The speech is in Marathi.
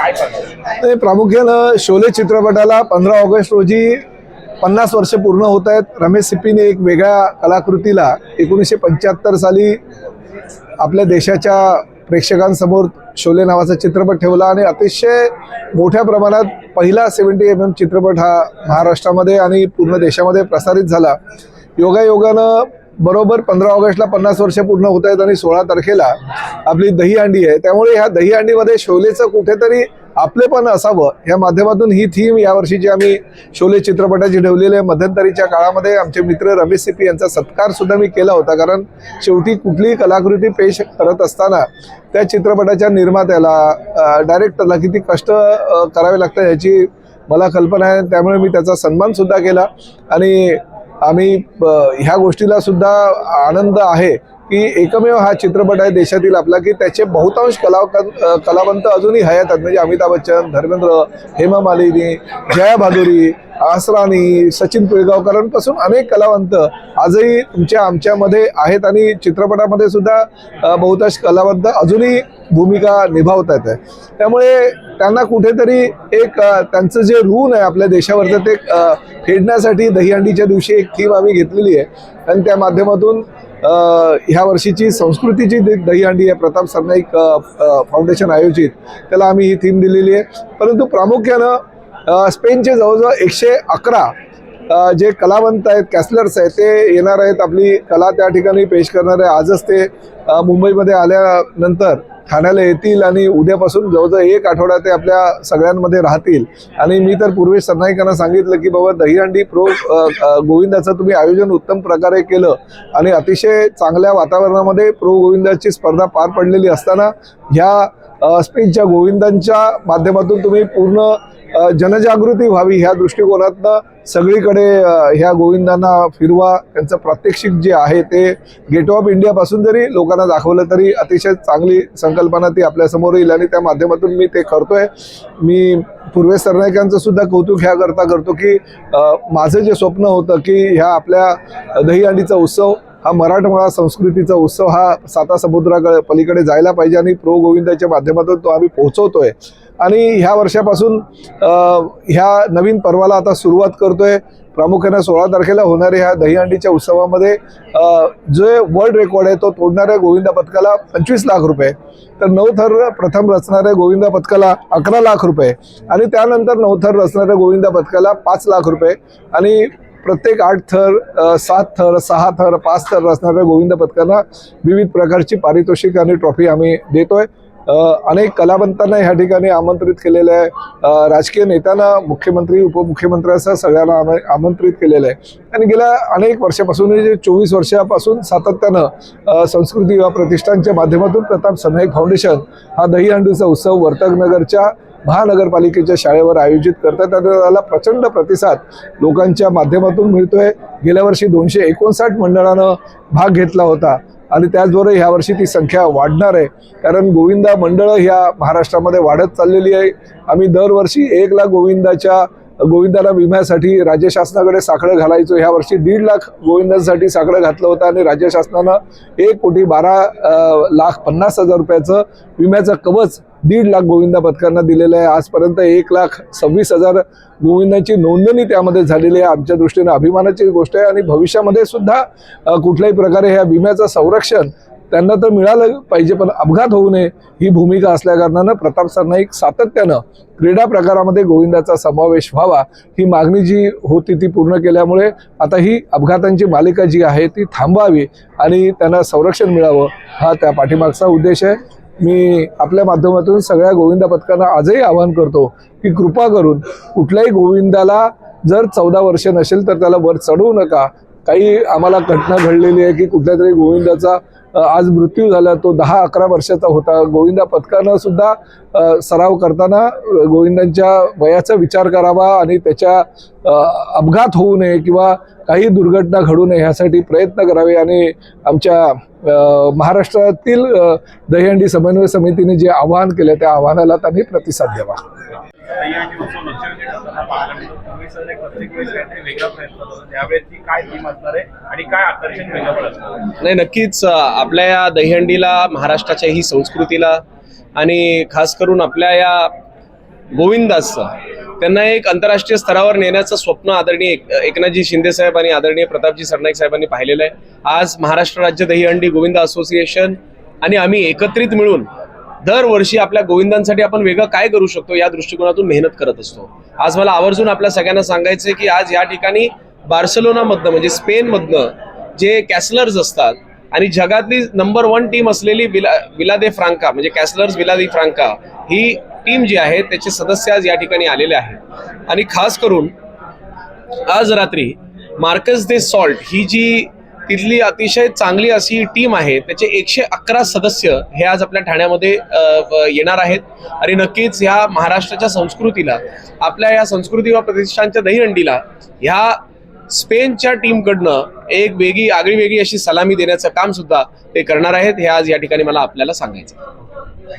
काय ते प्रामुख्यानं शोले चित्रपटाला पंधरा ऑगस्ट रोजी पन्नास वर्ष पूर्ण होत आहेत. रमेश सिप्पीने एक वेगळ्या कलाकृतीला एकोणीसशे पंच्याहत्तर साली आपल्या देशाच्या प्रेक्षकांसमोर शोले नावाचा चित्रपट ठेवला आणि अतिशय मोठ्या प्रमाणात पहिला सेवन्टी एम एम चित्रपट हा महाराष्ट्रामध्ये आणि पूर्ण देशामध्ये प्रसारित झाला. योगायोगानं बरोबर पंधरा ऑगस्टला पन्नास वर्ष पूर्ण होत आहेत आणि सोळा तारखेला आपली दहीहंडी आहे. त्यामुळे ह्या दहीहंडीमध्ये शोलेचं कुठेतरी आपलेपण असावं या माध्यमातून ही थीम यावर्षीची आम्ही शोले चित्रपटाची ठेवलेली आहे. मध्यंतरीच्या काळामध्ये आमचे मित्र रमेश सिपी यांचा सत्कार सुद्धा मी केला होता. कारण शेवटी कुठलीही कलाकृती पेश करत असताना त्या चित्रपटाच्या निर्मात्याला डायरेक्टरला किती कष्ट करावे लागतात याची मला कल्पना आहे. त्यामुळे मी त्याचा सन्मान सुद्धा केला. आणि आम्ही ह्या गोष्टीला सुद्धा आनंद आहे की एकमेव हा चित्रपट आहे देशातील आपला की त्याचे बहुतांश कला कलावंत अजूनही हयात आहेत. म्हणजे अमिताभ बच्चन धर्मेंद्र हेमा मालिनी जया भादुरी आसरानी सचिन पिळगावकरांपासून अनेक कलावंत आजही तुमच्या आमच्यामध्ये आहेत आणि चित्रपटामध्ये सुद्धा बहुतांश कलावंत अजूनही भूमिका निभावत आहेत. त्यामुळे त्यांना कुठेतरी एक त्यांचं जे ऋण आहे आपल्या देशावरचं ते खेळण्यासाठी दहीहंडीच्या दिवशी एक थीम आम्ही घेतलेली आहे. आणि त्या माध्यमातून ह्या वर्षीची संस्कृतीची दहीहंडी आहे. प्रताप सरनाईक फाउंडेशन आयोजित. त्याला आम्ही ही थीम दिलेली आहे. परंतु प्रामुख्यानं स्पेनचे जवळजवळ एकशे अकरा जे कलावंत आहेत कॅसलर्स आहेत ते येणार आहेत. आपली कला त्या ठिकाणी पेश करणार आहे. आजच ते मुंबईमध्ये आल्यानंतर ठाण्याला येतील आणि उद्यापासून जवळजवळ एक आठवडा ते आपल्या सगळ्यांमध्ये राहतील. आणि मी तर पूर्वी सरनाईकांना सांगितलं की बाबा दहीहंडी प्रो गोविंदाचं तुम्ही आयोजन उत्तम प्रकारे केलं आणि अतिशय चांगल्या वातावरणामध्ये प्रो गोविंदाची स्पर्धा पार पडलेली असताना ह्या अ, स्पेनच्या गोविंदांच्या माध्यमातून तुम्ही पूर्ण जनजागृती व्हावी ह्या दृष्टिकोनातनं सगळीकडे ह्या गोविंदांना फिरवा. त्यांचं प्रात्यक्षिक जे आहे ते गेट ऑफ इंडियापासून जरी लोकांना दाखवलं तरी अतिशय चांगली संकल्पना ती आपल्यासमोर येईल आणि त्या माध्यमातून मी ते करतोय. मी पूर्वेश सरनाईकांचं सुद्धा कौतुक ह्याकरता करतो की माझं जे स्वप्न होतं की ह्या आपल्या दहीहंडीचा उत्सव हा मराठवाडा संस्कृतीचा उत्सव हा साता समुद्राकडे पलीकडे जायला पाहिजे आणि प्रो गोविंदाच्या माध्यमातून तो आम्ही पोहोचवतोय. आणि ह्या वर्षापासून ह्या नवीन पर्वाला आता सुरुवात करतोय. प्रामुख्याने सोळा तारखेला होणाऱ्या ह्या दहीहंडीच्या उत्सवामध्ये जे वर्ल्ड रेकॉर्ड आहे तो तोडणाऱ्या गोविंदा पथकाला पंचवीस लाख रुपये. तर नवथर प्रथम रचणाऱ्या गोविंदा पथकाला अकरा लाख रुपये. आणि त्यानंतर नवथर रचणाऱ्या गोविंदा पथकाला पाच लाख रुपये. आणि प्रत्येक आठ थर सात थर सहा थर पाच थर असणाऱ्या गोविंद पथकांना विविध प्रकारची पारितोषिक आणि ट्रॉफी आम्ही देतोय. अनेक कलावंतांना ह्या ठिकाणी आमंत्रित केलेलं आहे. राजकीय नेत्यांना मुख्यमंत्री उपमुख्यमंत्र्यांसह सगळ्यांना आम- आमंत्रित केलेलं आहे. आणि गेल्या अनेक वर्षापासून म्हणजे चोवीस वर्षापासून सातत्यानं संस्कृती विवाह प्रतिष्ठानच्या माध्यमातून प्रताप सरनाईक फाउंडेशन हा दहीहंडीचा उत्सव वर्तकनगरच्या महानगरपालिकेच्या शाळेवर आयोजित करतात. आणि त्याला प्रचंड प्रतिसाद लोकांच्या माध्यमातून मिळतोय. गेल्या वर्षी दोनशे एकोणसाठ मंडळानं भाग घेतला होता. आणि त्याचबरोबर ह्या वर्षी ती संख्या वाढणार आहे. कारण गोविंदा मंडळं ह्या महाराष्ट्रामध्ये वाढत चाललेली आहे. आम्ही दरवर्षी एक लाख गोविंदाच्या गोविंदाला विम्यासाठी राज्य शासनाकडे साखळं घालायचो. ह्या वर्षी दीड लाख गोविंदांसाठी साखळं घातलं होतं आणि राज्य शासनानं एक कोटी बारा लाख पन्नास हजार रुपयाचं विम्याचं कवच दीड लाख गोविंदा पथकांना दिलेलं आहे. आजपर्यंत एक लाख सव्वीस हजार गोविंदांची नोंदणी त्यामध्ये झालेली आहे. आमच्या दृष्टीने अभिमानाची गोष्ट आहे आणि भविष्यामध्ये सुद्धा कुठल्याही प्रकारे ह्या विम्याचं संरक्षण त्यांना तर मिळालं पाहिजे पण अपघात होऊ नये ही भूमिका असल्याकारणानं प्रताप सरनाईक सातत्यानं क्रीडा प्रकारामध्ये गोविंदाचा समावेश व्हावा ही मागणी जी होती ती पूर्ण केल्यामुळे आता ही अपघातांची मालिका जी आहे ती थांबवावी आणि त्यांना संरक्षण मिळावं हा त्या पाठीमागचा उद्देश आहे. मी आपल्या माध्यमातून सगळ्या गोविंदा पथकांना आजही आवाहन करतो की कृपा करून कुठल्याही गोविंदाला जर चौदा वर्ष नसेल तर त्याला वर चढवू नका. काही आम्हाला घटना घडलेली आहे की कुठल्या तरी गोविंदाचा आज मृत्यू झाला तो दहा अकरा वर्षाचा होता. गोविंदा पथकानं सुद्धा सराव करताना गोविंदांच्या वयाचा विचार करावा आणि त्याच्या अपघात होऊ नये किंवा काही दुर्घटना घडू नये ह्यासाठी प्रयत्न करावे आणि आमच्या महाराष्ट्रातील दहीहंडी समन्वय समितीने जे आवाहन केलं त्या आव्हानाला त्यांनी प्रतिसाद द्यावा. नाही नक्कीच आपल्या या दहीहंडीला महाराष्ट्राच्या ही संस्कृतीला आणि खास करून आपल्या या गोविंदासचं त्यांना एक आंतरराष्ट्रीय स्तरावर नेण्याचं स्वप्न आदरणीय एक- एकनाथजी शिंदे साहेब आणि आदरणीय प्रतापजी सरनाईक साहेबांनी पाहिलेलं आहे. आज महाराष्ट्र राज्य दहीहंडी गोविंद असोसिएशन आणि आम्ही एकत्रित मिळून दरवर्षी आपल्या गोविंदांसाठी आपण वेगळं काय करू शकतो या दृष्टिकोनातून मेहनत करत असतो. आज मला आवर्जून आपल्या सगळ्यांना सांगायचं आहे की आज या ठिकाणी बार्सलोनामधनं म्हणजे स्पेनमधनं जे कॅसलर्स असतात आणि जगातली नंबर वन टीम असलेली विला विलादे फ्रांका म्हणजे कॅसलर्स विलादी फ्रांका ही टीम जी आहे त्याचे सदस्य आज या ठिकाणी आलेले आहेत. आणि खास करून आज रात्री मार्कस दे सॉल्ट ही जी तिथली अतिशय चांगली अशी टीम आहे त्याचे एकशे अकरा सदस्य हे आज आपल्या ठाण्यामध्ये येणार आहेत. आणि नक्कीच ह्या महाराष्ट्राच्या संस्कृतीला आपल्या या संस्कृती व प्रतिष्ठानच्या दहीहंडीला ह्या स्पेनच्या टीमकडनं एक वेगळी आगळी वेगळी अशी सलामी देण्याचं काम सुद्धा ते करणार आहेत हे आज या ठिकाणी मला आपल्याला सांगायचं